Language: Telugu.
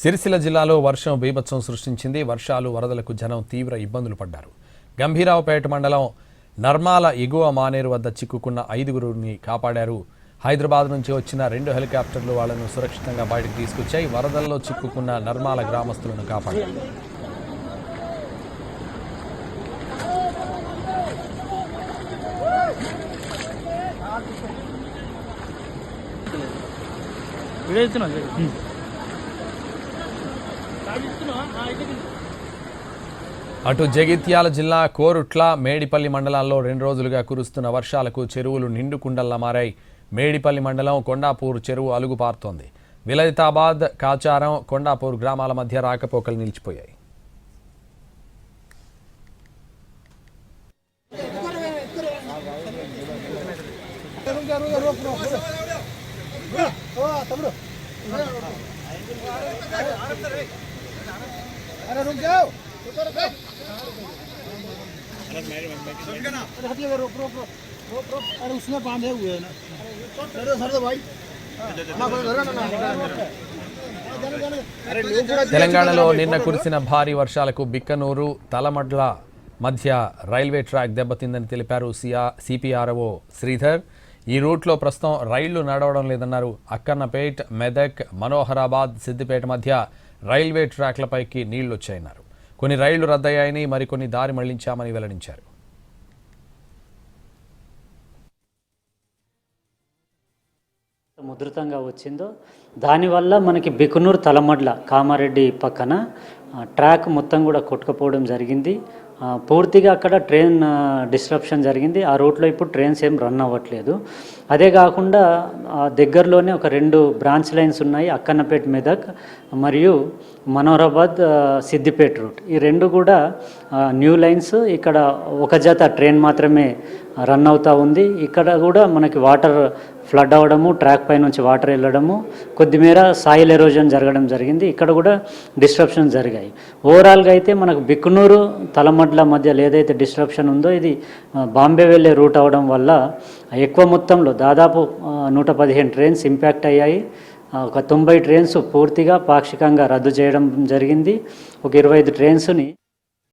సిరిసిల్ల జిల్లాలో వర్షం బీభత్సం సృష్టించింది. వర్షాలు వరదలకు జనం తీవ్ర ఇబ్బందులు పడ్డారు. గంభీరావుపేట మండలం నర్మాల ఎగువ మానేరు వద్ద చిక్కుకున్న ఐదుగురుని కాపాడారు. హైదరాబాద్ నుంచి వచ్చిన రెండు హెలికాప్టర్లు వాళ్ళను సురక్షితంగా బయటకు తీసుకొచ్చాయి. వరదల్లో చిక్కుకున్న నర్మాల గ్రామస్తులను కాపాడారు. వీడియో అటు జగిత్యాల జిల్లా కోరుట్ల మేడిపల్లి మండలాల్లో రెండు రోజులుగా కురుస్తున్న వర్షాలకు చెరువులు నిండుకుండల్లా మారాయి. మేడిపల్లి మండలం కొండాపూర్ చెరువు అలుగుపారుతోంది విలయితాబాద్ కాచారం కొండాపూర్ గ్రామాల మధ్య రాకపోకలు నిలిచిపోయాయి. अरे रुक जाओ अरे हटिए रोक रोक रोक रोक रोक अरे उसमें बांधे हुए हैं ना सर दो सर दो भाई ना कोई घर ना ना जाने जाने अरे लोग पूरा తెలంగాణలో నిన్న కురిసిన భారీ వర్షాలకు బిక్కనూరు తలమడ్ల మధ్య రైల్వే ట్రాక్ దెబ్బతిందని తెలిపారు సిఆ సిపిఆర్ఓ శ్రీధర్ ఈ రూట్లో ప్రస్తుతం రైళ్లు నడవడం లేదన్నారు అక్కన్నపేట్ మెదక్ మనోహరాబాద్ సిద్దిపేట మధ్య రైల్వే ట్రాక్లపైకి నీళ్ళొచ్చాయన్నారు కొన్ని రైళ్ళు రద్దయ్యాయని మరికొన్ని దారి మళ్ళించామని వెల్లడించారు. ముద్రితంగా వచ్చిందో దానివల్ల మనకి బికునూరు తలమడ్ల కామారెడ్డి పక్కన ట్రాక్ మొత్తం కూడా కొట్టుకుపోవడం జరిగింది. పూర్తిగా అక్కడ ట్రైన్ డిస్ట్రప్షన్ జరిగింది. ఆ రూట్లో ఇప్పుడు ట్రైన్స్ ఏం రన్ అవ్వట్లేదు. అదే కాకుండా దగ్గరలోనే ఒక రెండు బ్రాంచ్ లైన్స్ ఉన్నాయి అక్కన్నపేట మెదక్ మరియు మనోహరాబాద్ సిద్దిపేట రూట్ ఈ రెండు కూడా న్యూ లైన్స్ ఇక్కడ ఒక జత ట్రైన్ మాత్రమే రన్ అవుతూ ఉంది. ఇక్కడ కూడా మనకి వాటర్ ఫ్లడ్ అవ్వడము ట్రాక్ పై నుంచి వాటర్ వెళ్ళడము కొద్దిమేర సాయిల్ ఎరోజన్ జరగడం జరిగింది. ఇక్కడ కూడా డిస్ట్రప్షన్ జరిగాయి. ఓవరాల్గా అయితే మనకు బిక్కునూరు తలమడ్ల మధ్యలో ఏదైతే డిస్ట్రప్షన్ ఉందో ఇది బాంబే వెళ్ళే రూట్ అవ్వడం వల్ల ఎక్కువ మొత్తంలో దాదాపు నూట పదిహేను ట్రైన్స్ ఇంపాక్ట్ అయ్యాయి. ఒక తొంభై ట్రైన్స్ పూర్తిగా పాక్షికంగా రద్దు చేయడం జరిగింది. ఒక ఇరవై ఐదు ట్రైన్స్ని